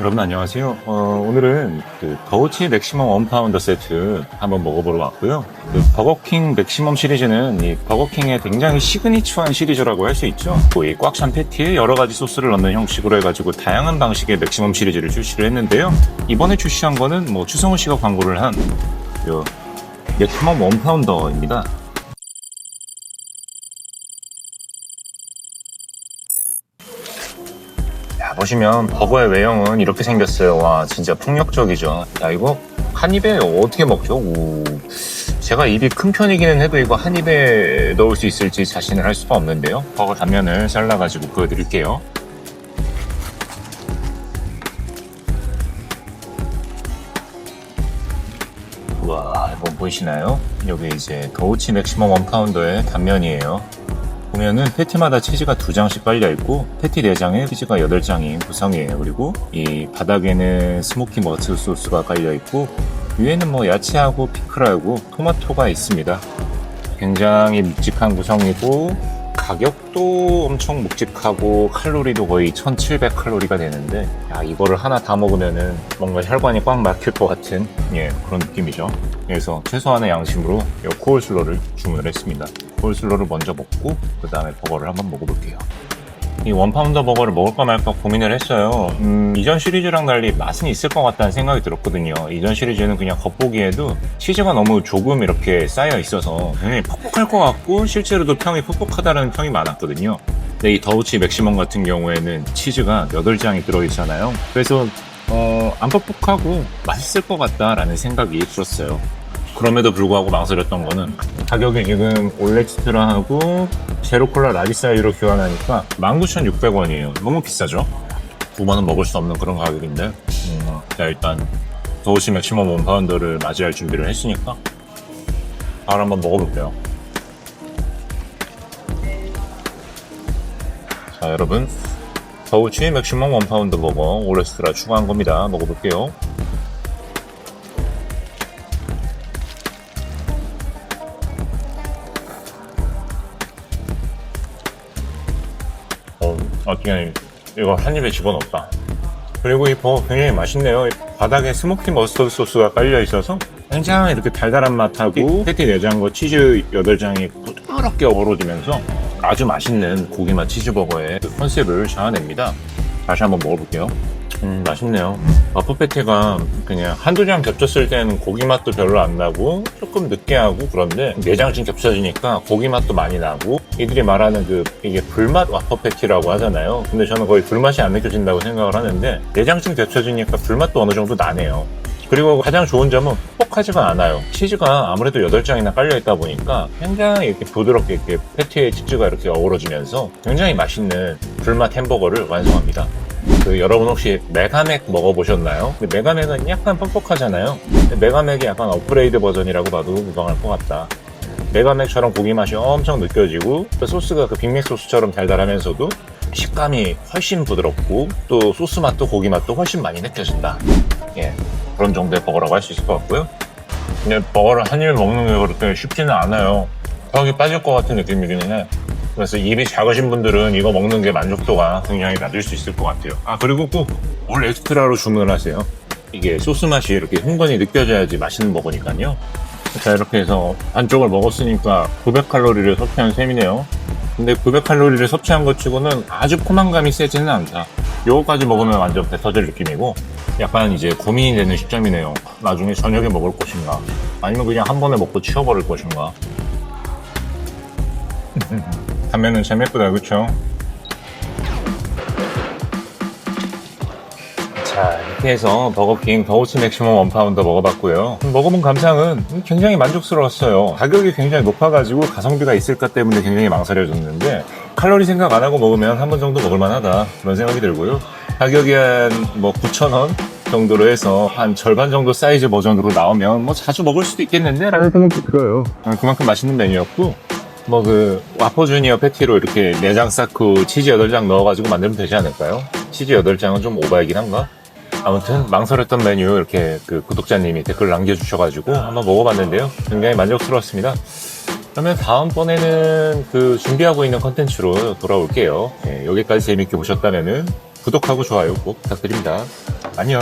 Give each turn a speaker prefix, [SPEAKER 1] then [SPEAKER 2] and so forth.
[SPEAKER 1] 여러분 안녕하세요. 어, 오늘은 그 더우치 맥시멈 원파운더 세트 한번 먹어보러 왔고요. 그 버거킹 맥시멈 시리즈는 이 버거킹의 굉장히 시그니처한 시리즈라고 할 수 있죠. 뭐이꽉 찬 패티에 여러 가지 소스를 넣는 형식으로 해가지고 다양한 방식의 맥시멈 시리즈를 출시를 했는데요. 이번에 출시한 거는 뭐 추성훈 씨가 광고를 한 요 맥시멈 원파운더입니다. 자, 보시면 버거의 외형은 이렇게 생겼어요. 와, 진짜 폭력적이죠. 자, 이거 한 입에 어떻게 먹죠? 오, 제가 입이 큰 편이기는 해도 이거 한 입에 넣을 수 있을지 자신을 할 수가 없는데요. 버거 단면을 잘라가지고 보여드릴게요. 와, 이거 보이시나요? 여기 이제 더우치 맥시멈 원파운더의 단면이에요. 보면은 패티마다 치즈가 두 장씩 깔려 있고 패티 네 장에 치즈가 여덟 장인 구성이에요. 그리고 이 바닥에는 스모키 머스 소스가 깔려 있고 위에는 뭐 야채하고 피클하고 토마토가 있습니다. 굉장히 묵직한 구성이고 가격도 엄청 묵직하고 칼로리도 거의 1700 칼로리가 되는데 야 이거를 하나 다 먹으면은 뭔가 혈관이 꽉 막힐 것 같은 예 그런 느낌이죠 그래서 최소한의 양심으로 이 코울슬러를 주문을 했습니다 코울슬러를 먼저 먹고 그 다음에 버거를 한번 먹어볼게요 이 원파운더 버거를 먹을까 말까 고민을 했어요. 음, 이전 시리즈랑 달리 맛은 있을 것 같다는 생각이 들었거든요. 이전 시리즈는 그냥 겉보기에도 치즈가 너무 조금 이렇게 쌓여 있어서 굉장히 퍽퍽할 것 같고 실제로도 평이 퍽퍽하다는 평이 많았거든요. 근데 이 더우치 맥시멈 같은 경우에는 치즈가 8장이 들어있잖아요. 그래서 어, 안 퍽퍽하고 맛있을 것 같다라는 생각이 들었어요. 그럼에도 불구하고 망설였던 거는 가격이 지금 올렉스트라하고 제로콜라 라지 사이즈로 교환하니까 19,600원이에요. 너무 비싸죠? 9만원 먹을 수 없는 그런 가격인데 음, 자 일단 더우시 맥시멈 원파운더를 맞이할 준비를 했으니까 바로 한번 먹어볼게요. 자 여러분 더우치 맥시멈 원파운더 버거 올렉스트라 추가한 겁니다. 먹어볼게요. 어, 어떻게 이거 한 입에 집어넣었다. 그리고 이 버거 굉장히 맛있네요. 바닥에 스모키 머스터드 소스가 깔려 있어서 굉장히 이렇게 달달한 맛하고 패티 4장과 치즈 8장이 부드럽게 어우러지면서 아주 맛있는 고기맛 치즈버거의 그 컨셉을 자아냅니다. 다시 한번 먹어볼게요. 음, 맛있네요. 와퍼 패티가 그냥 한두 장 겹쳤을 때는 고기 맛도 별로 안 나고 조금 느끼하고 그런데 네 장씩 겹쳐지니까 고기 맛도 많이 나고 이들이 말하는 그 이게 불맛 와퍼 패티라고 하잖아요. 근데 저는 거의 불맛이 안 느껴진다고 생각을 하는데 네 장씩 겹쳐지니까 불맛도 어느 정도 나네요. 그리고 가장 좋은 점은 뻑뻑하지가 않아요. 치즈가 아무래도 8장이나 깔려있다 보니까 굉장히 이렇게 부드럽게 이렇게 패티에 치즈가 이렇게 어우러지면서 굉장히 맛있는 불맛 햄버거를 완성합니다. 그 여러분 혹시 메가맥 먹어보셨나요? 근데 메가맥은 약간 뻑뻑하잖아요. 메가맥이 약간 업그레이드 버전이라고 봐도 무방할 것 같다. 메가맥처럼 고기 맛이 엄청 느껴지고 또 소스가 그 빅맥 소스처럼 달달하면서도 식감이 훨씬 부드럽고 또 소스 맛도 고기 맛도 훨씬 많이 느껴진다. 예, 그런 정도의 버거라고 할 수 있을 것 같고요. 근데 버거를 한 입에 먹는 게 그렇게 쉽지는 않아요. 턱이 빠질 것 같은 느낌이기는 해. 그래서 입이 작으신 분들은 이거 먹는 게 만족도가 굉장히 낮을 수 있을 것 같아요. 아, 그리고 꼭올 엑스트라로 주문을 하세요. 이게 소스 맛이 이렇게 흥건히 느껴져야지 맛있는 버거니까요. 자, 이렇게 해서 반쪽을 먹었으니까 900칼로리를 섭취한 셈이네요. 근데 900칼로리를 섭취한 것 치고는 아주 포만감이 세지는 않다. 요거까지 먹으면 완전 배 터질 느낌이고 약간 이제 고민이 되는 시점이네요. 나중에 저녁에 먹을 것인가 아니면 그냥 한 번에 먹고 치워버릴 것인가 단면은 참 예쁘다 그쵸? 자 이렇게 해서 버거킹 더우치 맥시멈 원파운더 먹어봤고요. 먹어본 감상은 굉장히 만족스러웠어요. 가격이 굉장히 높아가지고 가성비가 있을까 때문에 굉장히 망설여졌는데 칼로리 생각 안 하고 먹으면 한 번 정도 먹을만하다. 그런 생각이 들고요. 가격이 한 뭐 9,000원 정도로 해서 한 절반 정도 사이즈 버전으로 나오면 뭐 자주 먹을 수도 있겠는데? 라는 생각도 들어요. 아, 그만큼 맛있는 메뉴였고 뭐 그 와퍼 주니어 패티로 이렇게 4장 쌓고 치즈 8장 넣어가지고 만들면 되지 않을까요? 치즈 8장은 좀 오바이긴 한가? 아무튼 망설였던 메뉴 이렇게 그 구독자님이 댓글 남겨주셔가지고 한번 먹어봤는데요. 굉장히 만족스러웠습니다. 그러면 다음번에는 그 준비하고 있는 컨텐츠로 돌아올게요. 예, 여기까지 재밌게 보셨다면 구독하고 좋아요 꼭 부탁드립니다. 안녕.